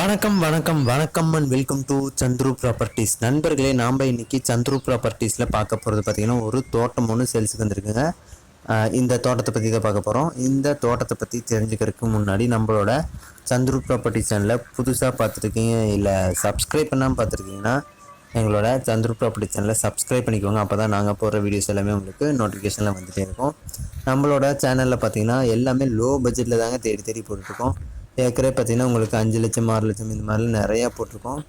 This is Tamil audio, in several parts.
வணக்கம் வணக்கம் வணக்கம் and welcome to Chandru properties நண்பர்களே நாம் இன்னைக்கு சந்துரு ப்ராப்பர்ட்டிஸில் பார்க்க போகிறது பார்த்தீங்கன்னா ஒரு தோட்டம் ஒன்று சேல்ஸுக்கு வந்திருக்குங்க. இந்த தோட்டத்தை பற்றி தான் பார்க்க போகிறோம் இந்த தோட்டத்தை பற்றி தெரிஞ்சுக்கிறதுக்கு முன்னாடி நம்மளோட சந்துரு ப்ராப்பர்ட்டி சேனலில் புதுசாக பார்த்துருக்கீங்க இல்லை சப்ஸ்கிரைப் பண்ணாமல் பார்த்துருக்கீங்கன்னா எங்களோட சந்துரு ப்ராப்பர்ட்டி சேனலை சப்ஸ்கிரைப் பண்ணிக்கோங்க. அப்போ தான் நாங்கள் போடுற வீடியோஸ் எல்லாமே உங்களுக்கு நோட்டிஃபிகேஷனில் வந்துகிட்டே இருக்கும். நம்மளோட சேனலில் பார்த்தீங்கன்னா எல்லாமே லோ பட்ஜெட்டில் தாங்க தேடி தேடி போட்டுருக்கோம் ஏக்கரே பார்த்தீங்கன்னா உங்களுக்கு அஞ்சு லட்சம் ஆறு லட்சம் இந்த மாதிரிலாம் நிறையா போட்டிருக்கோம்.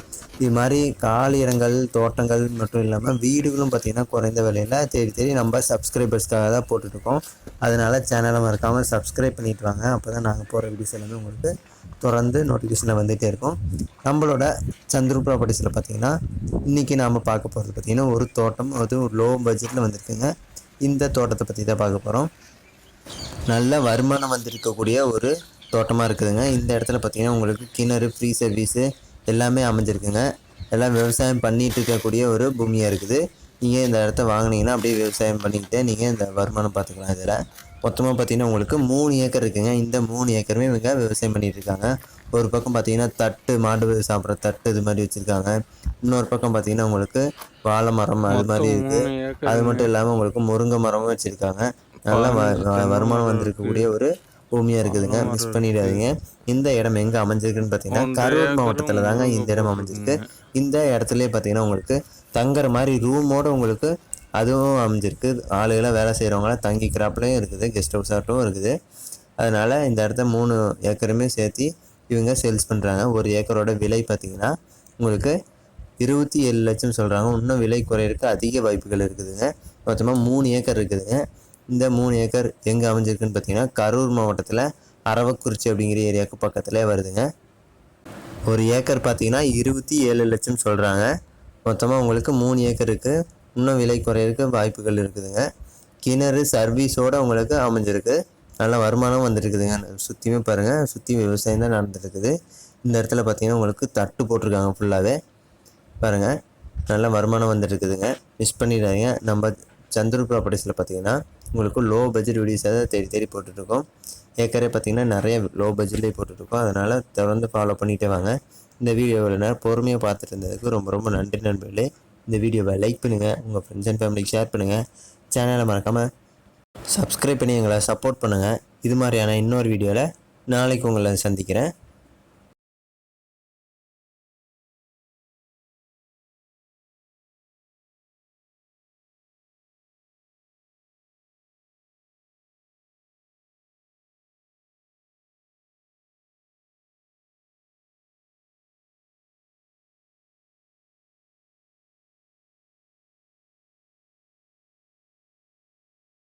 இது மாதிரி காலி இடங்கள் தோட்டங்கள் மட்டும் இல்லாமல் வீடுகளும் பார்த்தீங்கன்னா குறைந்த விலையில் தேடி தேடி நம்ம சப்ஸ்கிரைபர்ஸ்க்காக தான் போட்டுட்ருக்கோம் அதனால் சேனலை மறக்காமல் சப்ஸ்கிரைப் பண்ணிட்டு வாங்க. அப்போ தான் நாங்கள் போகிற வீடியோஸ் எல்லாமே உங்களுக்கு தொடர்ந்து நோட்டிஃபிகேஷனில் வந்துகிட்டே இருக்கும். நம்மளோட சந்துரு ப்ராப்பர்ட்டிஸில் பார்த்திங்கன்னா இன்றைக்கி நாம் பார்க்க போகிறது பார்த்திங்கன்னா ஒரு தோட்டம் அது ஒரு லோ பட்ஜெட்டில் வந்திருக்குங்க. இந்த தோட்டத்தை பற்றி தான் பார்க்க போகிறோம் நல்ல வருமானம் வந்திருக்கக்கூடிய ஒரு தோட்டமாக இருக்குதுங்க. இந்த இடத்துல பார்த்தீங்கன்னா உங்களுக்கு கிணறு ஃப்ரீ சர்வீஸு எல்லாமே அமைஞ்சிருக்குங்க. எல்லாம் விவசாயம் பண்ணிட்டு இருக்கக்கூடிய ஒரு பூமியாக இருக்குது. நீங்கள் இந்த இடத்த வாங்குனீங்கன்னா அப்படியே விவசாயம் பண்ணிக்கிட்டு நீங்கள் இந்த வருமானம் பார்த்துக்கலாம் இதில். மொத்தமாக பார்த்தீங்கன்னா உங்களுக்கு மூணு ஏக்கர் இருக்குங்க. இந்த மூணு ஏக்கருமே இவங்க விவசாயம் பண்ணிட்டு இருக்காங்க. ஒரு பக்கம் பார்த்தீங்கன்னா தட்டு மாடு சாப்பிட்ற தட்டு இது மாதிரி வச்சுருக்காங்க. இன்னொரு பக்கம் பார்த்தீங்கன்னா உங்களுக்கு வாழை மரம் அது மாதிரி இருக்குது அது மட்டும் இல்லாமல் உங்களுக்கு முருங்கை மரமும் வச்சுருக்காங்க. நல்ல வருமானம் வந்திருக்கக்கூடிய ஒரு பூமியாக இருக்குதுங்க. மிஸ் பண்ணிடாதீங்க. இந்த இடம் எங்கே அமைஞ்சிருக்குன்னு பார்த்தீங்கன்னா கரூர் மாவட்டத்தில் தாங்க இந்த இடம் அமைஞ்சிருக்கு. இந்த இடத்துலயே பார்த்தீங்கன்னா உங்களுக்கு தங்குற மாதிரி ரூமோட உங்களுக்கு அதுவும் அமைஞ்சிருக்கு. ஆளுகளை வேலை செய்கிறவங்களாம் தங்கிக்கிறாப்புலையும் இருக்குது. கெஸ்ட் ஹவுஸ் ஆட்டும் இருக்குது. அதனால் இந்த இடத்த மூணு ஏக்கருமே சேர்த்து இவங்க சேல்ஸ் பண்ணுறாங்க ஒரு ஏக்கரோட விலை பார்த்தீங்கன்னா உங்களுக்கு இருபத்தி ஏழு லட்சம் சொல்கிறாங்க இன்னும் விலை குறையிறதுக்கு அதிக வாய்ப்புகள் இருக்குதுங்க. மொத்தமாக மூணு ஏக்கர் இருக்குதுங்க. இந்த மூணு ஏக்கர் எங்கே அமைஞ்சிருக்குன்னு பார்த்தீங்கன்னா கரூர் மாவட்டத்தில் அரவக்குறிச்சி அப்படிங்கிற ஏரியாவுக்கு பக்கத்துலேயே வருதுங்க. ஒரு ஏக்கர் பார்த்தீங்கன்னா இருபத்தி ஏழு லட்சம் சொல்கிறாங்க மொத்தமாக உங்களுக்கு மூணு ஏக்கருக்கு இன்னும் விலை குறையிறதுக்கு வாய்ப்புகள் இருக்குதுங்க. கிணறு சர்வீஸோடு உங்களுக்கு அமைஞ்சிருக்கு. நல்ல வருமானம் வந்துருக்குதுங்க. சுற்றியுமே பாருங்கள் சுற்றி விவசாயம் தான் நடந்துருக்குது. இந்த இடத்துல பார்த்தீங்கன்னா உங்களுக்கு தட்டு போட்டிருக்காங்க ஃபுல்லாகவே பாருங்கள் நல்ல வருமானம் வந்துருக்குதுங்க. மிஸ் பண்ணிடாதீங்க. நம்ம சந்துரு ப்ராப்பர்ட்டிஸில் பார்த்தீங்கன்னா உங்களுக்கு லோ பட்ஜெட் வீடியோஸாக தான் தேடி தேடி போட்டுட்ருக்கோம். ஏக்கரே பார்த்திங்கன்னா நிறைய லோ பட்ஜெட்லேயே போட்டுட்ருக்கோம். அதனால் தொடர்ந்து ஃபாலோ பண்ணிகிட்டே வாங்க. இந்த வீடியோவில் நேரம் பொறுமையாக பார்த்துட்டு இருந்ததுக்கு ரொம்ப ரொம்ப நன்றி நண்பர்களே. இந்த வீடியோவை லைக் பண்ணுங்கள் உங்கள் ஃப்ரெண்ட்ஸ் அண்ட் ஃபேமிலிக்கு ஷேர் பண்ணுங்கள் சேனலை மறக்காமல் சப்ஸ்கிரைப் பண்ணி எங்களை சப்போர்ட் பண்ணுங்கள் இது மாதிரியான இன்னொரு வீடியோவில் நாளைக்கு உங்களை சந்திக்கிறேன்.